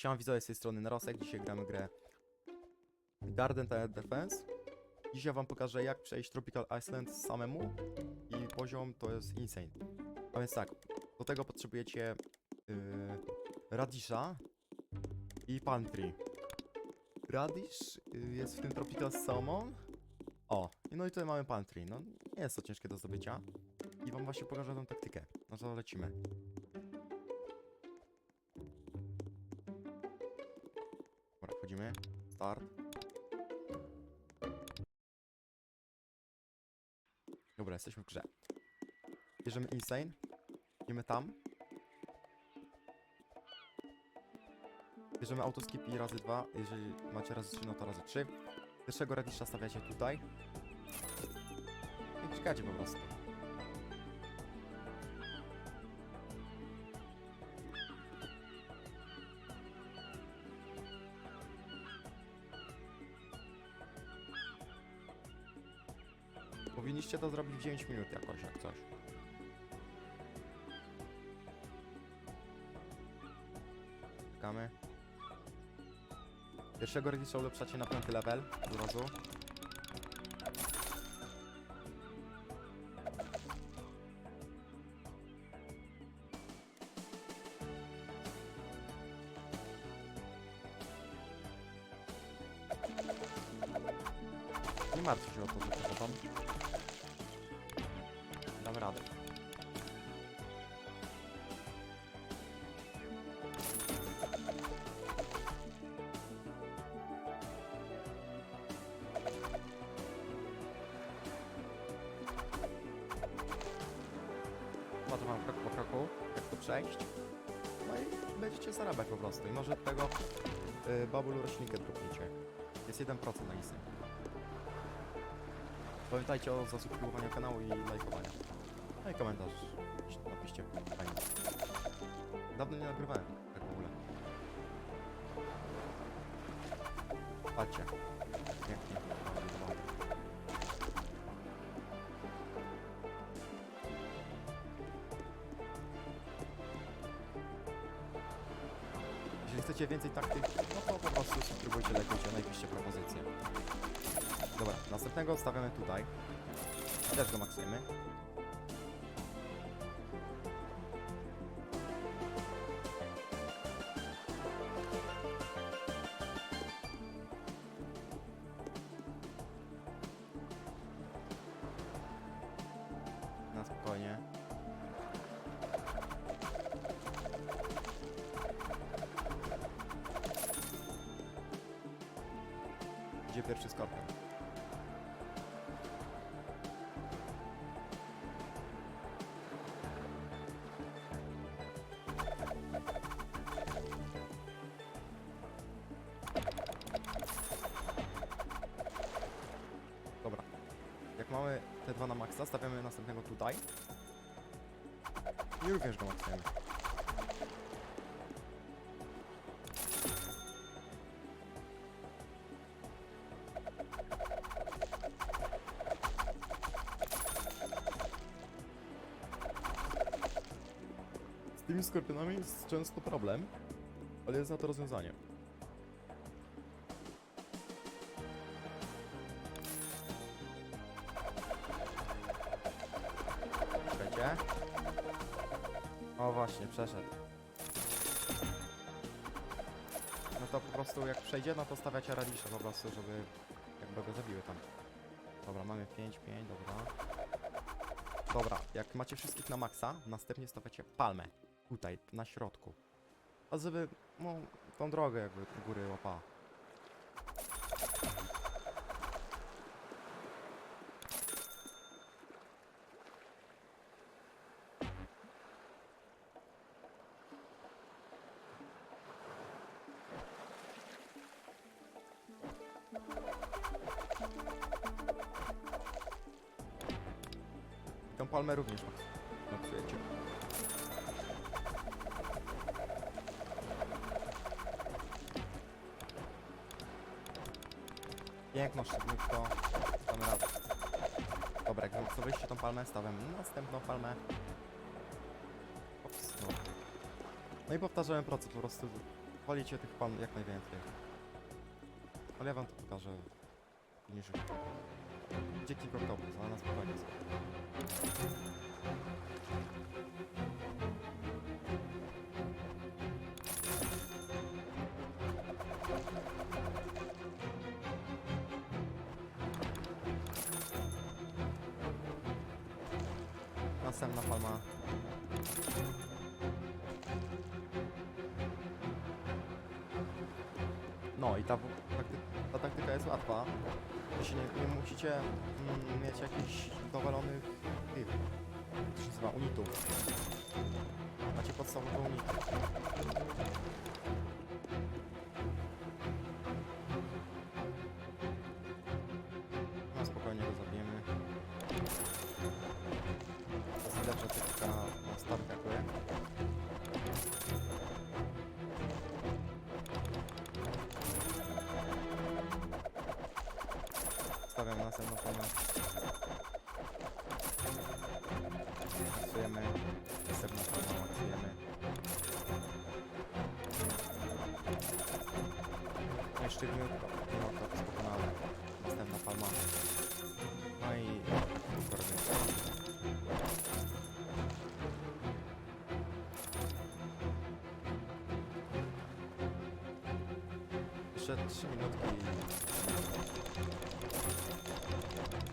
Siema widzowie z tej strony Narosek, dzisiaj gramy grę Garden Tower Defense. Dzisiaj wam pokażę jak przejść Tropical Island samemu i poziom to jest insane. A więc tak, do tego potrzebujecie yy, Radisha i Palm Tree. Radish yy, jest w tym Tropical Salmon. O, no i tutaj mamy Palm Tree. No nie jest to ciężkie do zdobycia. I wam właśnie pokażę tą taktykę. No to lecimy. Wchodzimy. Start. Dobra, jesteśmy w grze. Bierzemy Insane. Idziemy tam. Bierzemy autoskip i razy dwa. Jeżeli macie razy trzy, no to razy trzy. Pierwszego radisza stawiacie tutaj. I czekacie po prostu. Powinniście to zrobić w 9 minut jakoś, jak coś. Czekamy. Pierwszego redisza ulepszacie na piąty level od. Nie martwcie się o to, że to tam. Damy radę. Pokażę wam krok po kroku, jak to przejść. No i będziecie zarabiać po prostu. I może tego y, babulu drobnicie. Jest 1% na listy. Pamiętajcie o zasubskrybowaniu kanału i lajkowaniu. No i komentarz napiszcie. Fajnie. Dawno nie nagrywałem tak w ogóle. Patrzcie. Pięknie. Jeżeli chcecie więcej taktyk, no to po prostu subskrybujcie, lajkujcie, napiszcie propozycje. Dobra, następnego stawiamy tutaj. Też go maksujemy. Gdzie pierwszy skorpion? Dobra. Jak mamy te dwa na maksa, stawiamy następnego tutaj. I również go maksujemy. Tymi skorpionami jest często problem, ale jest na to rozwiązanie. Czekajcie. O właśnie, przeszedł. No to po prostu jak przejdzie, no to stawiacie radisza po prostu, żeby jakby go zabiły tam. Dobra, mamy 5, 5, dobra. Dobra, jak macie wszystkich na maksa, następnie stawiacie palmę. Tutaj, na środku. A żeby, no, tą drogę jakby góry łapała. Tą palmę również maks- maksujecie. Piękno, szybko. Damy radę. Dobra, jak wyjście tą palmę, stawiam następną palmę. Ops, no. no i powtarzałem proces, po prostu walicie tych pan jak najwięcej. Ale ja wam to pokażę. Gdzie King Octopus, ale na spokojnie Następna palma. No i ta, ta taktyka jest łatwa. Jeśli nie, nie musicie mm, mieć jakichś dowalonych tych, to się nazywa, unitów. Macie podstawowe unity. Stawiam następną formę. Maksujemy. Następna forma maksujemy. No i sztywniutko. No to jest pokonane. Następna palma. Jeszcze 3 minutki. Następna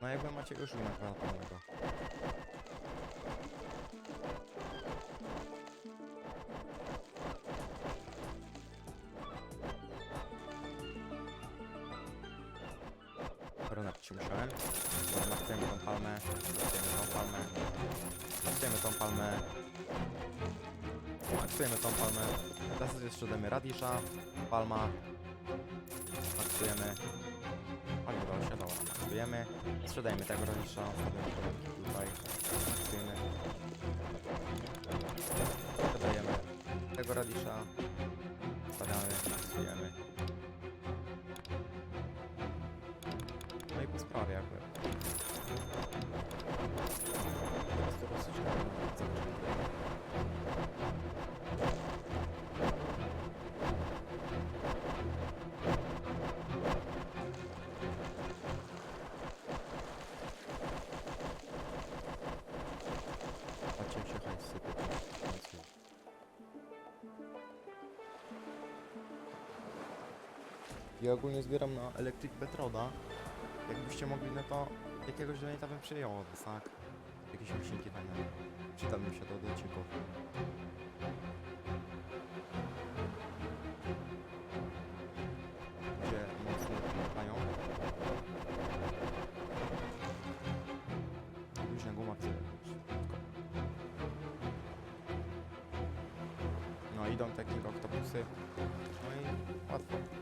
No jakby macie już na kwartalnego. Koronat się musiałem. Naktujemy tą palmę. Naktujemy tą palmę. Naktujemy tą palmę. Aktujemy tą palmę. Teraz jeszcze damy radisza, palma. Aktujemy. Aktujemy. Sprzedajemy tego go tutaj. Aktujemy. Sprzedajemy tego radisza. Stawiamy, aktujemy. Ja ogólnie zbieram na Electric Betroda. Jakbyście mogli, no to jakiegoś donata bym przyjął od was, tak? Jakieś miśniki fajne. Przydałbym się do odcinków. Gdzie mocno pomagają. Luźna guma chce No idą te King Octopusy. No i łatwo.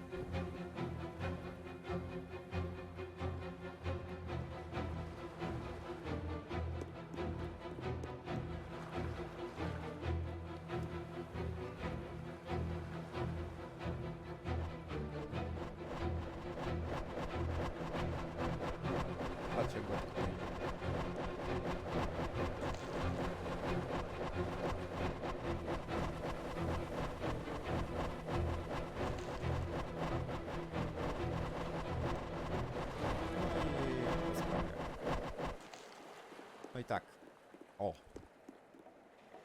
O.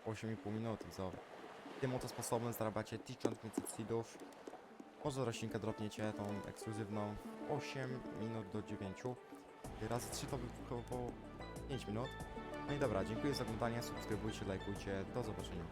8,5 minuty, co? Tym oto sposobem zarabiacie 1500 seedów. Może roślinkę dropniecie, tą ekskluzywną 8 minut do 9. Razy 3 to by około 5 minut. No i dobra, dziękuję za oglądanie, subskrybujcie, lajkujcie, do zobaczenia.